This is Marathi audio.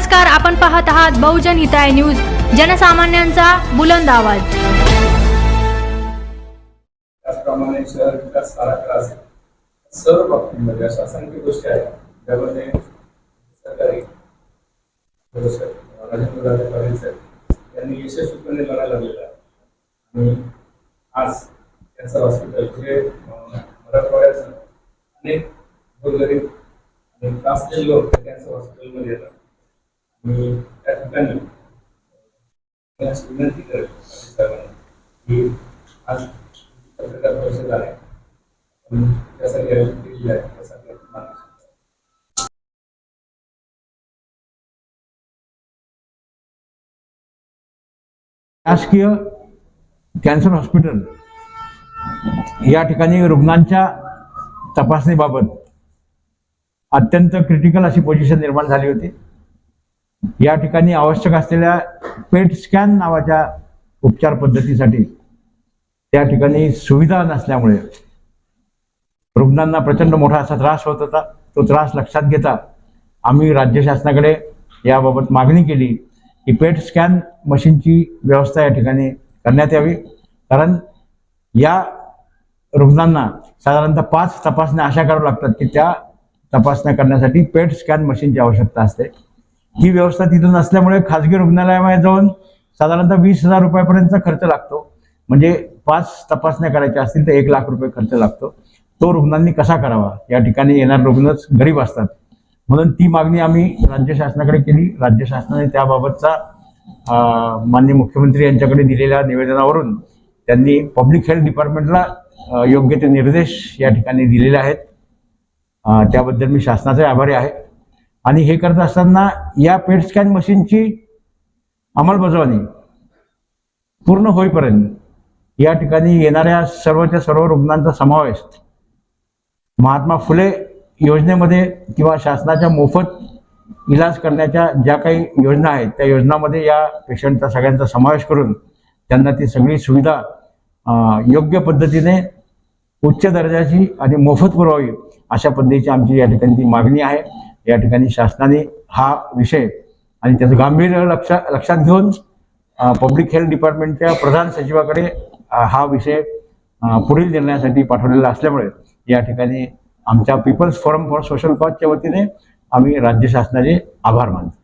नमस्कार आपण पाहत आहात बहुजन हिताय न्यूज जनसामान्यांचा बुलंद आवाज. त्याचप्रमाणे शहर विकास आराखडा असेल सर्व बाबतींमध्ये अशा असंख्य गोष्टी आहेत ज्यामध्ये सरकारी राजेंद्र राजे पाटील साहेब यांनी यशस्वीपणे लढा लागलेला आहे. आणि आज त्यांचं हॉस्पिटल जे मराठवाड्याचं अनेक गोरगरीब आणि त्रासलेले लोक कॅन्सर हॉस्पिटलमध्ये येतात. त्या ठिकाणी विनंती की आज पत्रकार परिषद आहे. त्यासाठी आयोजित केलेली आहे त्यासाठी शासकीय कॅन्सर हॉस्पिटल या ठिकाणी रुग्णांच्या तपासणीबाबत अत्यंत क्रिटिकल अशी पोझिशन निर्माण झाली होती. या ठिकाणी आवश्यक असलेल्या पेट स्कॅन नावाच्या उपचार पद्धतीसाठी त्या ठिकाणी सुविधा नसल्यामुळे रुग्णांना प्रचंड मोठा असा त्रास होत होता. तो त्रास लक्षात घेता आम्ही राज्य शासनाकडे याबाबत मागणी केली की पेट स्कॅन मशीनची व्यवस्था या ठिकाणी करण्यात यावी. कारण या रुग्णांना साधारणतः पाच तपासण्या अशा कराव्या लागतात की त्या तपासण्या करण्यासाठी पेट स्कॅन मशीनची आवश्यकता असते. ही व्यवस्था तिथं नसल्यामुळे खाजगी रुग्णालयामध्ये जाऊन साधारणतः वीस हजार रुपयापर्यंतचा खर्च लागतो. म्हणजे पाच तपासण्या करायच्या असतील तर एक लाख रुपये खर्च लागतो. तो रुग्णांनी कसा करावा? या ठिकाणी येणारे रुग्णच गरीब असतात. म्हणून ती मागणी आम्ही राज्य शासनाकडे केली. राज्य शासनाने त्याबाबतचा मान्य माननीय मुख्यमंत्री यांच्याकडे दिलेल्या निवेदनावरून त्यांनी पब्लिक हेल्थ डिपार्टमेंटला योग्य ते निर्देश या ठिकाणी दिलेले आहेत. त्याबद्दल मी शासनाचे आभारी आहे. आणि हे करत असताना या पेट स्कॅन मशीनची अंमलबजावणी पूर्ण होईपर्यंत या ठिकाणी येणाऱ्या सर्वच्या सर्व रुग्णांचा समावेश महात्मा फुले योजनेमध्ये किंवा शासनाच्या मोफत इलाज करण्याच्या ज्या काही योजना आहेत त्या योजनामध्ये या पेशंटचा सगळ्यांचा समावेश करून त्यांना ती सगळी सुविधा योग्य पद्धतीने उच्च दर्जाची आणि मोफत पुरवावी अशा पद्धतीची आमची या ठिकाणी ती मागणी आहे. या ठिकाणी शासनाने हा विषय आणि त्याचं गांभीर्य लक्ष लक्षात घेऊन पब्लिक हेल्थ डिपार्टमेंटच्या प्रधान सचिवाकडे हा विषय पुढील निर्णयासाठी पाठवलेला असल्यामुळे या ठिकाणी आमच्या पीपल्स फोरम फॉर सोशल कॉजच्या वतीने आम्ही राज्य शासनाचे आभार मानतो.